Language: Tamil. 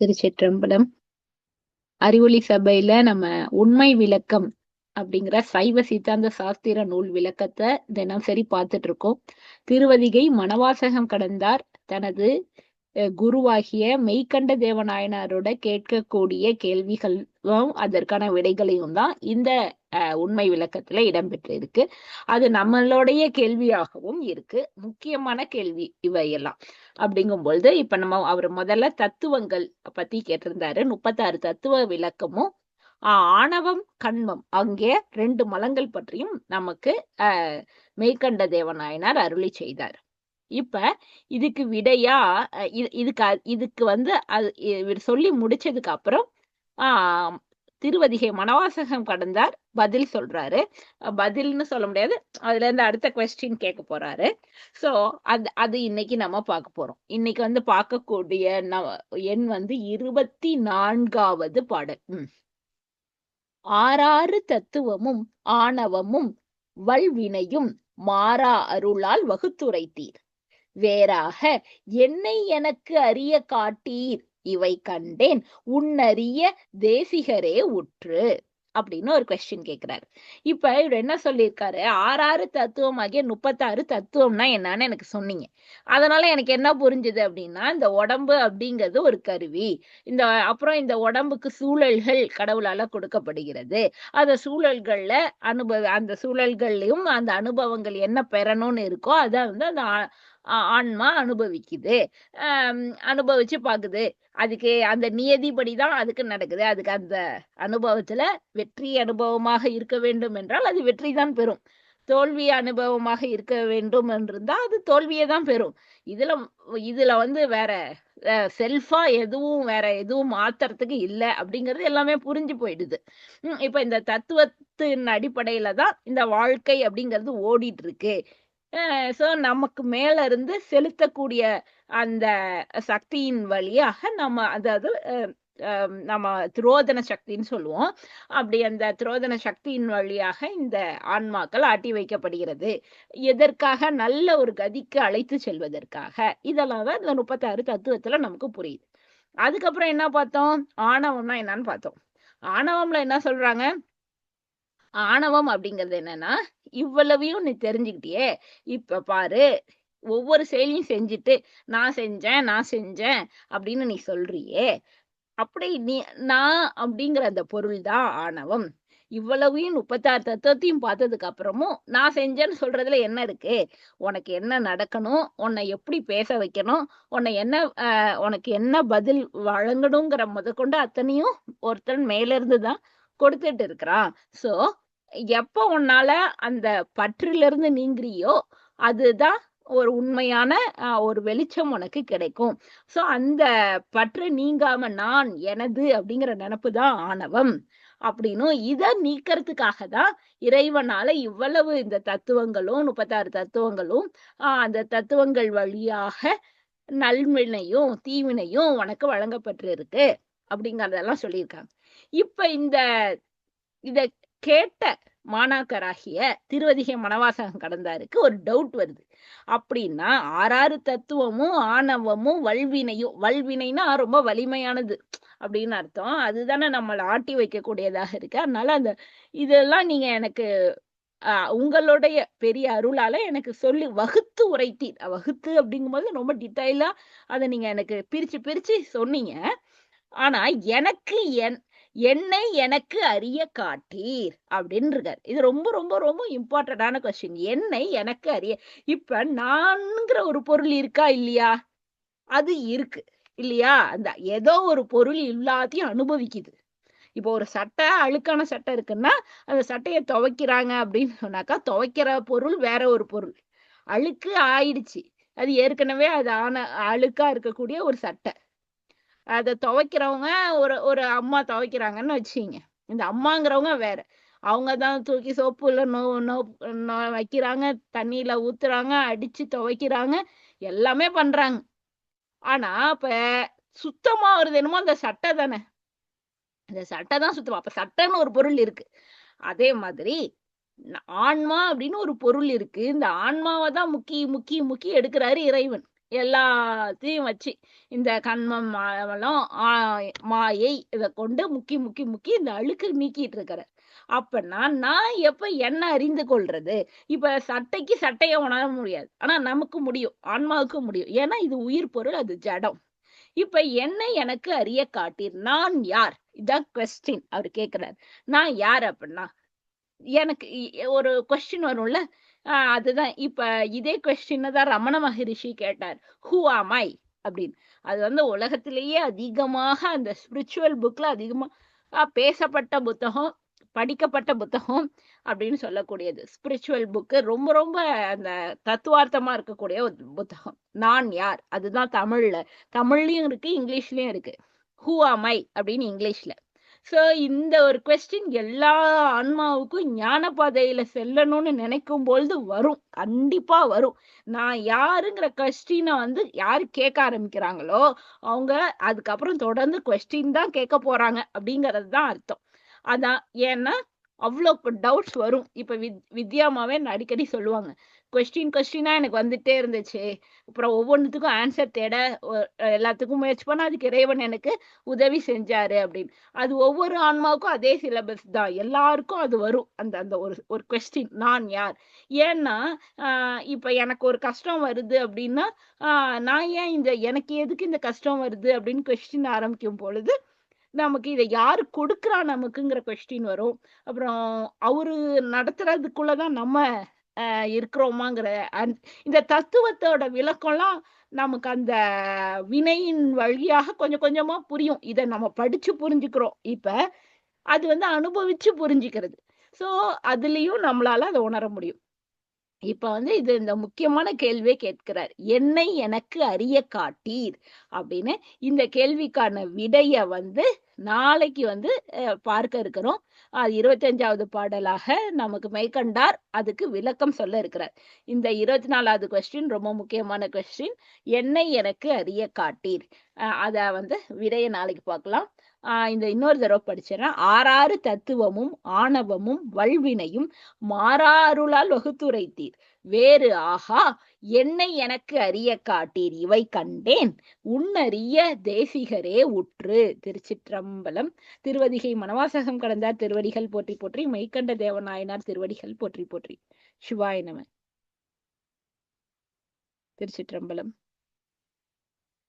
திருச்சிற்றம்பலம். அறிவொளி சபையில நம்ம உண்மை விளக்கம் அப்படிங்கிற சைவ சித்தாந்த சாஸ்திர நூல் விளக்கத்தை தினசரி பார்த்துட்டு இருக்கோம் திருவதிகை மணவாசகம் கடந்தார். தனது குருவாகிய மெய்கண்ட தேவநாயனாரோட கேட்கக்கூடிய கேள்விகள் அதற்கான விடைகளையும் தான் இந்த உண்மை விளக்கத்துல இடம்பெற்றிருக்கு. அது நம்மளுடைய கேள்வியாகவும் இருக்கு. முக்கியமான கேள்வி இவையெல்லாம். அப்படிங்கும் பொழுது இப்ப நம்ம அவர் முதல்ல தத்துவங்கள் பத்தி கேட்டிருந்தாரு. முப்பத்தாறு தத்துவ விளக்கமும் ஆணவம் கண்மம் அங்கே ரெண்டு மலங்கள் பற்றியும் நமக்கு அஹ் மெய்கண்ட தேவநாயனார் அருளி செய்தார். இப்ப இதுக்கு விடையா இதுக்கு இதுக்கு வந்து அது இவர் சொல்லி முடிச்சதுக்கு அப்புறம் ஆஹ் திருவதிகை மனவாசகம் கடந்தார் பதில் சொல்றாரு. பதில்னு சொல்ல முடியாது. அதுல இருந்து அடுத்த கொஸ்டின் கேட்க போறாரு. சோ அது அது இன்னைக்கு நம்ம பார்க்க போறோம். இன்னைக்கு வந்து பார்க்கக்கூடிய எண் வந்து இருபத்தி நான்காவது பாடல். ஆறாறு தத்துவமும் ஆணவமும் வல்வினையும் மாறா அருளால் வகுத்துரைத்தீர். வேறாக என்னை எனக்கு அறிய காட்டீர். இவை கண்டேன். உன்னறிய தேசிகரே உற்று. அப்படின்னு ஒரு கொஸ்டின் கேக்குறாரு. இப்ப இவர் என்ன சொல்லியிருக்காரு? ஆறாறு தத்துவம் ஆகிய முப்பத்தாறு தத்துவம்னா என்னன்னு எனக்கு சொன்னீங்க. அதனால எனக்கு என்ன புரிஞ்சுது அப்படின்னா இந்த உடம்பு அப்படிங்கிறது ஒரு கருவி. இந்த அப்புறம் இந்த உடம்புக்கு சூழல்கள் கடவுளால கொடுக்கப்படுகிறது. அந்த சூழல்கள்ல அனுபவ அந்த சூழல்கள்லயும் அந்த அனுபவங்கள் என்ன பெறணும்னு இருக்கோ அதை வந்து அந்த ஆன்மா அனுபவிக்குது. அனுபவிச்சு பாக்குது. அதுக்கு அந்த நியதிப்படி தான் அதுக்கு நடக்குது. அதுக்கு அந்த அனுபவத்துல வெற்றி அனுபவமாக இருக்க வேண்டும் என்றால் அது வெற்றி தான் பெறும். தோல்வி அனுபவமாக இருக்க வேண்டும் என்றிருந்தா அது தோல்வியை தான் பெறும். இதுல இதுல வந்து வேற செல்ஃபா எதுவும் வேற எதுவும் மாத்துறதுக்கு இல்லை அப்படிங்கிறது எல்லாமே புரிஞ்சு போயிடுது. இப்ப இந்த தத்துவத்தின் அடிப்படையில தான் இந்த வாழ்க்கை அப்படிங்கிறது ஓடிட்டு இருக்கு. ஸோ நமக்கு மேல இருந்து செலுத்தக்கூடிய அந்த சக்தியின் வழியாக நம்ம அதாவது நம்ம துரோதன சக்தின்னு சொல்லுவோம். அப்படி அந்த துரோதன சக்தியின் வழியாக இந்த ஆன்மாக்கள் ஆட்டி வைக்கப்படுகிறது. எதற்காக? நல்ல ஒரு கதிக்கு அழைத்து செல்வதற்காக. இதெல்லாம் தான் இந்த முப்பத்தாறு தத்துவத்துல நமக்கு புரியுது. அதுக்கப்புறம் என்ன பார்த்தோம்? ஆணவம்னா என்னன்னு பார்த்தோம். ஆணவம்ல என்ன சொல்றாங்க? ஆணவம் அப்படிங்கிறது என்னன்னா இவ்வளவையும் நீ தெரிஞ்சுக்கிட்டியே. இப்ப பாரு ஒவ்வொரு செயலையும் செஞ்சுட்டு நான் செஞ்சேன் நான் செஞ்சேன் அப்படின்னு நீ சொல்றியே. அப்படி நீ நான் அப்படிங்கிற அந்த பொருள் தான் ஆணவம். இவ்வளவையும் முப்பத்தாறு தத்துவத்தையும் பார்த்ததுக்கு அப்புறமும் நான் செஞ்சேன்னு சொல்றதுல என்ன இருக்கு? உனக்கு என்ன நடக்கணும்? உன்னை எப்படி பேச வைக்கணும்? உன்னை என்ன உனக்கு என்ன பதில் வழங்கணுங்கிற முதற்கொண்டு அத்தனையும் ஒருத்தன் மேல இருந்து தான் கொடுத்துட்டு இருக்கிறான் சோ எப்ப உன்னால அந்த பற்றில இருந்து நீங்கிறியோ அதுதான் ஒரு உண்மையான ஒரு வெளிச்சம் உனக்கு கிடைக்கும். சோ அந்த பற்று நீங்காம நான் எனது அப்படிங்கிற நினப்பு தான் ஆணவம். அப்படின்னும் இதை நீக்கிறதுக்காக தான் இறைவனால இவ்வளவு இந்த தத்துவங்களும் முப்பத்தாறு தத்துவங்களும் அந்த தத்துவங்கள் வழியாக நல்வினையும் தீவினையும் உனக்கு வழங்கப்பட்டிருக்கு. அப்படிங்கறதெல்லாம் சொல்லியிருக்காங்க. இப்ப இந்த இத கேட்ட மாணாக்கராகிய திருவதிகை மனவாசகம் கடந்தாருக்கு ஒரு டவுட் வருது. அப்படின்னா ஆறாறு தத்துவமும் ஆணவமும் வல்வினையும் வல்வினைனா ரொம்ப வலிமையானது அப்படின்னு அர்த்தம். அதுதானே நம்மளை ஆட்டி வைக்கக்கூடியதாக இருக்கு. அதனால அந்த இதெல்லாம் நீங்க எனக்கு உங்களுடைய பெரிய அருளால எனக்கு சொல்லி வகுத்து உரைத்தீர். வகுத்து அப்படிங்கும்போது ரொம்ப டீட்டெயிலா அதை நீங்க எனக்கு பிரிச்சு பிரிச்சு சொன்னீங்க. ஆனா எனக்கு என் என்னை எனக்கு அறிய காட்டீர் அப்படின்னு இருக்காரு இது ரொம்ப ரொம்ப ரொம்ப இம்பார்ட்டன்டான கொஸ்டின் என்னை எனக்கு அறிய இப்ப நான்கிற ஒரு பொருள் இருக்கா இல்லையா? அது இருக்கு இல்லையா? அந்த ஏதோ ஒரு பொருள் எல்லாத்தையும் அனுபவிக்குது. இப்போ ஒரு சட்டை அழுக்கான சட்டை இருக்குன்னா அந்த சட்டையை துவைக்கிறாங்க அப்படின்னு சொன்னாக்கா துவைக்கிற பொருள் வேற ஒரு பொருள். அழுக்கு ஆயிடுச்சு. அது ஏற்கனவே அது ஆன அழுக்கா இருக்கக்கூடிய ஒரு சட்டை. அதை துவைக்கிறவங்க ஒரு ஒரு அம்மா துவைக்கிறாங்கன்னு வச்சுங்க. இந்த அம்மாங்கிறவங்க வேற. அவங்க தான் தூக்கி சோப்புல நோ நோ வைக்கிறாங்க தண்ணியில ஊத்துறாங்க அடிச்சு துவைக்கிறாங்க எல்லாமே பண்றாங்க. ஆனா இப்ப சுத்தமா வருது என்னமோ அந்த சட்டை தானே. அந்த சட்டை தான் சுத்தமா. அப்ப சட்டைன்னு ஒரு பொருள் இருக்கு. அதே மாதிரி ஆன்மா அப்படின்னு ஒரு பொருள் இருக்கு. இந்த ஆன்மாவை தான் முக்கி முக்கி முக்கி எடுக்கிறாரு இறைவன். எல்லாத்தையும் வச்சு இந்த கண்மம் மாவளம் ஆ- மாயை இதை கொண்டு முக்கி முக்கி முக்கி இந்த அழுக்கு நீக்கிட்டு இருக்கிறார். அப்பனா நான் எப்ப என்ன அறிந்து கொள்றது? இப்ப சட்டைக்கு சட்டையை உணர முடியாது. ஆனா நமக்கு முடியும் ஆன்மாவுக்கு முடியும். ஏன்னா இது உயிர் பொருள் அது ஜடம். இப்ப என்ன எனக்கு அறிய காட்டீர் நான் யார்? இதான் கொஸ்டின் அவர் கேக்குறாரு. நான் யார் அப்படின்னா எனக்கு ஒரு கொஸ்டின் வரும்ல ஆஹ் அதுதான். இப்ப இதே கொஸ்டின் தான் ரமண மகரிஷி கேட்டார். ஹூ ஆம் ஐ அப்படின்னு. அது வந்து உலகத்திலேயே அதிகமாக அந்த ஸ்பிரிச்சுவல் புக்ல அதிகமா பேசப்பட்ட புத்தகம் படிக்கப்பட்ட புத்தகம் அப்படின்னு சொல்லக்கூடியது. ஸ்பிரிச்சுவல் புக்கு ரொம்ப ரொம்ப அந்த தத்துவார்த்தமா இருக்கக்கூடிய ஒரு புத்தகம். நான் யார்? அதுதான் தமிழ்ல. தமிழ்லயும் இருக்கு இங்கிலீஷ்லயும் இருக்கு. ஹூ ஆம் ஐ அப்படின்னு இங்கிலீஷ்ல. சோ இந்த ஒரு கொஸ்டின் எல்லா ஆன்மாவுக்கும் ஞான பாதையில செல்லணும்னு நினைக்கும் பொழுது வரும். கண்டிப்பா வரும். நான் யாருங்கிற கொஸ்டினை வந்து யாரு கேட்க ஆரம்பிக்கிறாங்களோ அவங்க அதுக்கப்புறம் தொடர்ந்து கொஸ்டின் தான் கேட்க போறாங்க அப்படிங்கிறது தான் அர்த்தம். அதான் ஏன்னா அவ்வளோ டவுட்ஸ் வரும். இப்ப வித் வித்யாமாவே அடிக்கடி சொல்லுவாங்க. கொஸ்டின் கொஸ்டினா எனக்கு வந்துட்டே இருந்துச்சு. அப்புறம் ஒவ்வொன்றுத்துக்கும் ஆன்சர் தேட எல்லாத்துக்கும் முயற்சி பண்ணால் அதுக்கு இறைவன் எனக்கு உதவி செஞ்சாரு அப்படின்னு. அது ஒவ்வொரு ஆன்மாவுக்கும் அதே சிலபஸ் தான். எல்லாருக்கும் அது வரும். அந்த அந்த ஒரு ஒரு கொஸ்டின் நான் யார்? ஏன்னா இப்போ இப்ப எனக்கு ஒரு கஷ்டம் வருது அப்படின்னா நான் ஏன் இந்த எனக்கு எதுக்கு இந்த கஷ்டம் வருது அப்படின்னு கொஸ்டின் ஆரம்பிக்கும் பொழுது நமக்கு இதை யாரு கொடுக்குறா நமக்குங்கிற கொஸ்டின் வரும். அப்புறம் அவரு நடத்துறதுக்குள்ளதான் நம்ம இருக்கிறோமாங்கிற அந் இந்த தத்துவத்தோட விளக்கம்லாம் நமக்கு அந்த வினையின் வழியாக கொஞ்சம் கொஞ்சமா புரியும். இதை நம்ம படிச்சு புரிஞ்சுக்கிறோம். இப்ப அது வந்து அனுபவிச்சு புரிஞ்சுக்கிறது. ஸோ அதுலேயும் நம்மளால அதை உணர முடியும். இப்ப வந்து இது இந்த முக்கியமான கேள்வியை கேட்கிறார். என்னை எனக்கு அறிய காட்டீர் அப்படின்னு இந்த கேள்விக்கான விடைய வந்து நாளைக்கு வந்து பார்க்க இருக்கிறோம். அது இருபத்தஞ்சாவது பாடலாக நமக்கு மெய்கண்டார் அதுக்கு விளக்கம் சொல்ல இருக்கிறார். இந்த இருபத்தி நாலாவது கொஸ்டின் ரொம்ப முக்கியமான கொஸ்டின் என்னை எனக்கு அறிய காட்டீர். அதை வந்து விடைய நாளைக்கு பார்க்கலாம் இந்த இன்னொரு தடவை படிச்சேன்னா ஆறாறு தத்துவமும் ஆணவமும் வல்வினையும் மாறா அருளால் வகுத்துரைத்தீர். வேறு ஆகா என்னை எனக்கு அறிய காட்டீர் இவை கண்டேன். உன்னறிய தேசிகரே உற்று. திருச்சிற்றம்பலம் திருவதிகை மனவாசகம் கடந்தார் திருவடிகள் போற்றி போற்றி. மெய்கண்ட தேவநாயனார் திருவடிகள் போற்றி போற்றி. சிவாய நம. திருச்சிற்றம்பலம்.